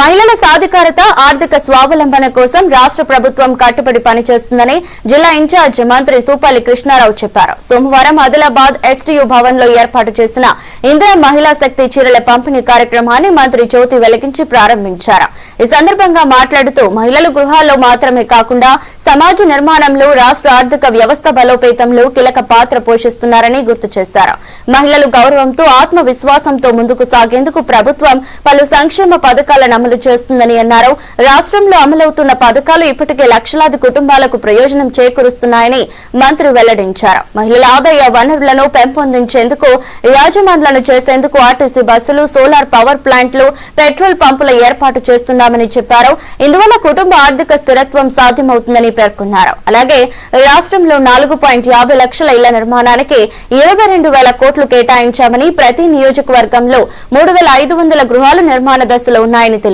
మహిళల సాధికారత ఆర్థిక స్వావలంబన కోసం రాష్ట్ర ప్రభుత్వం కట్టుబడి పనిచేస్తుందని జిల్లా ఇన్ఛార్జ్ మంత్రి సూపాలి కృష్ణారావు చెప్పారు. సోమవారం ఆదిలాబాద్ ఎస్టీయూ భవన్లో ఏర్పాటు చేసిన ఇందిరా మహిళా శక్తి చీరల పంపిణీ కార్యక్రమాన్ని మంత్రి జ్యోతి వెలిగించి ప్రారంభించారు. ఈ సందర్భంగా మాట్లాడుతూ మహిళలు గృహాల్లో మాత్రమే కాకుండా సమాజ నిర్మాణంలో రాష్ట్ర ఆర్థిక వ్యవస్థ బలోపేతంలో కీలక పాత్ర పోషిస్తున్నారని గుర్తు చేశారు. మహిళలు గౌరవంతో ఆత్మవిశ్వాసంతో ముందుకు సాగేందుకు ప్రభుత్వం పలు సంక్షేమ పథకాలను అమలు చేస్తుందని అన్నారు. రాష్ట్రంలో అమలవుతున్న పథకాలు ఇప్పటికే లక్షలాది కుటుంబాలకు ప్రయోజనం చేకూరుస్తున్నాయని మంత్రి వెల్లడించారు. మహిళల ఆదాయ వనరులను పెంపొందించేందుకు యాజమాన్లను చేసేందుకు ఆర్టీసీ బస్సులు సోలార్ పవర్ ప్లాంట్లు పెట్రోల్ పంపుల ఏర్పాటు చేస్తున్నామని చెప్పారు. ఇందువల్ల కుటుంబ ఆర్థిక స్థిరత్వం సాధ్యమవుతుందని పేర్కొన్నారు. అలాగే రాష్ట్రంలో నాలుగు పాయింట్ యాభై లక్షల ఇళ్ళ నిర్మాణానికి ఇరవై రెండు వేల కోట్లు కేటాయించామని ప్రతి నియోజకవర్గంలో మూడు వేల ఐదు వందల గృహాలు నిర్మాణ దశలో ఉన్నాయని తెలిపారు.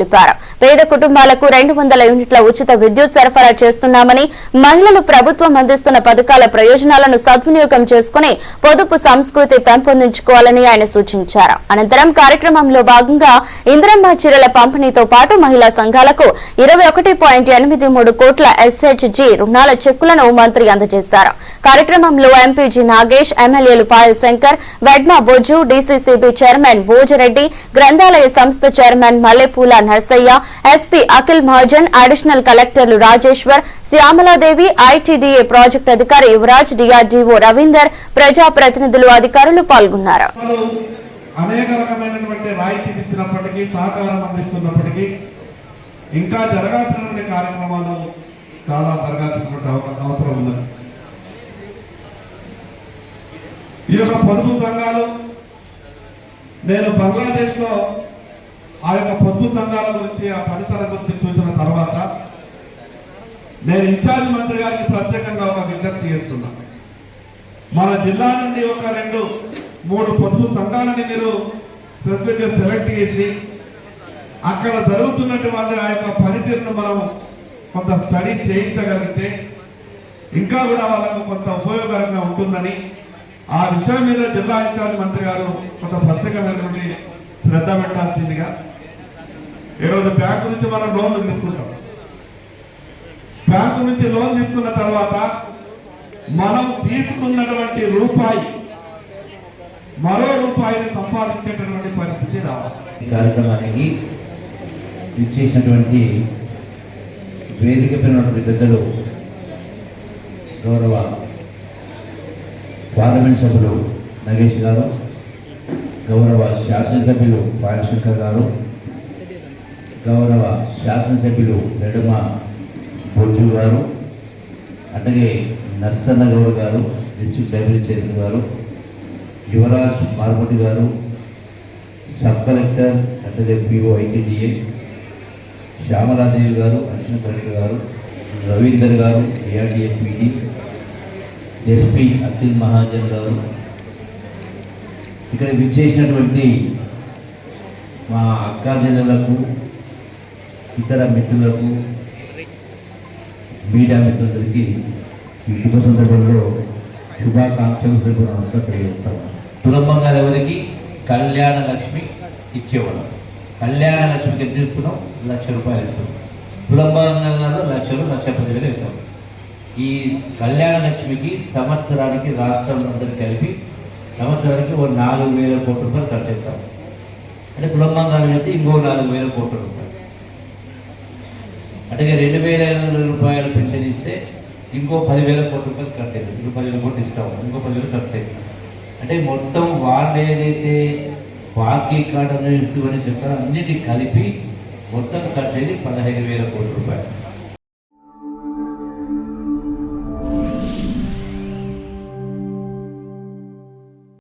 పేద కుటుంబాలకు రెండు వందల యూనిట్ల ఉచిత విద్యుత్ సరఫరా చేస్తున్నామని మహిళలు ప్రభుత్వం అందిస్తున్న పథకాల ప్రయోజనాలను సద్వినియోగం చేసుకుని పొదుపు సంస్కృతి పెంపొందించుకోవాలని ఆయన సూచించారు. అనంతరం కార్యక్రమంలో భాగంగా ఇందిరమ్మ చీరల పంపిణీతో పాటు మహిళా సంఘాలకు ఇరవై ఒకటి పాయింట్ ఎనిమిది మూడు కోట్ల ఎస్హెచ్జి రుణాల చెక్కులను మంత్రి అందజేశారు. కార్యక్రమంలో ఎంపీజీ నాగేష్ ఎమ్మెల్యేలు పాయల్ శంకర్ వెడ్మా బొజ్జు డీసీసీబీ చైర్మన్ భోజరెడ్డి గ్రంథాలయ సంస్థ chairman Mallepula Narsaiah SP Akhil Mahajan additional కలెక్టర్లు రాజేశ్వర్ శ్యామలాదేవి ఐటీడీఏ ప్రాజెక్టు అధికారి యువరాజ్ డిఆర్డీఓ రవీందర్ ప్రజాప్రతినిధులు అధికారులు పాల్గొన్నారు. అనేక రకమైనటువంటి రాయితీలు ఇచ్చినప్పటికీ సహకారం అందిస్తున్నప్పటికీ ఇంకా జరగాల్సినటువంటి కార్యక్రమాలు చాలా జరగాల్సినటువంటి అవ- అవసరం ఉన్నది. ఈ యొక్క పొదుపు సంఘాలు నేను బంగ్లాదేశ్లో ఆ యొక్క పొద్దు సంఘాల గురించి ఆ పనితనం గురించి చూసిన తర్వాత నేను ఇన్ఛార్జ్ మంత్రి గారికి ప్రత్యేకంగా ఒక విజ్ఞప్తి చేస్తున్నాను మన జిల్లా నుండి ఒక రెండు మూడు పొద్దు సంఘాలని మీరు స్పెసిఫిక్గా సెలెక్ట్ చేసి అక్కడ జరుగుతున్నటువంటి ఆ యొక్క పనితీరును మనం కొంత స్టడీ చేయించగలిగితే ఇంకా కూడా వాళ్ళకు కొంత ఉపయోగకరంగా ఉంటుందని ఆ విషయం మీద జిల్లా ఇన్ఛార్జ్ మంత్రి గారు కొంత ప్రత్యేకమైనటువంటి శ్రద్ధ పెట్టాల్సిందిగా ఈరోజు బ్యాంకు నుంచి మనం లోన్లు తీసుకుంటాం. బ్యాంకు నుంచి లోన్ తీసుకున్న తర్వాత మనం తీసుకున్నటువంటి రూపాయి మరో రూపాయిని సంపాదించేటటువంటి పరిస్థితి రావాలి. ఈ కార్యక్రమానికి ఇచ్చేసినటువంటి వేదిక పైన పెద్దలు గౌరవ పార్లమెంట్ సభ్యులు నగేష్ గారు గౌరవ శాసనసభ్యులు పాలశంకర్ గారు గౌరవ శాసనసభ్యులు నెడమ బొజ్జు గారు అట్లాగే నర్సన్న గౌడ్ గారు డిస్ట్రిక్ట్ లైబ్రరీ చైర్మన్ గారు యువరాజ్ మార్మటి గారు సబ్ కలెక్టర్ అట్లాగే పిఓ ఐటీడీఏ శ్యామలాదేవి గారు అడిషనల్ కలెక్టర్ గారు రవీందర్ గారు ఏఆర్డీఏ ఎస్పీ అఖిల్ మహాజన్ గారు. ఇక్కడ విచ్చేసినటువంటి మా అక్కా జిల్లలకు ఇతర మిత్రులకు మీడియా మిత్రులందరికీ ఈ శుభ సందర్భంలో శుభాకాంక్షలు తెలుపు నమస్కారం తెలియజేస్తాను. సులభంగా ఎవరికి కళ్యాణ లక్ష్మి ఇచ్చేవాడు కళ్యాణ లక్ష్మికి ఎంత ఇస్తున్నాం లక్ష రూపాయలు ఇస్తాం. సులభంగా లక్షలు లక్ష పదివేలు ఇస్తాం. ఈ కళ్యాణ లక్ష్మికి సంవత్సరానికి రాష్ట్రం అందరికి కలిపి సంవత్సరానికి ఓ నాలుగు వేల కోట్ల రూపాయలు ఖర్చు చేస్తాం. అంటే కులంబంగా అయితే ఇంకో నాలుగు వేల కోట్ల రూపాయలు. అంటే రెండు వేల రూపాయలు పెన్షన్ ఇస్తే ఇంకో పదివేల కోట్ల రూపాయలు ఖర్చు అవుతుంది ఇంకో పదివేల కోట్లు ఇస్తాం ఇంకో పదివేలు ఖర్చు అంటే మొత్తం వాళ్ళు ఏదైతే బాకీ కార్డు ఇస్తూ అని చెప్తారో అన్నిటి కలిపి మొత్తం ఖర్చు పదహైదు వేల కోట్ల రూపాయలు.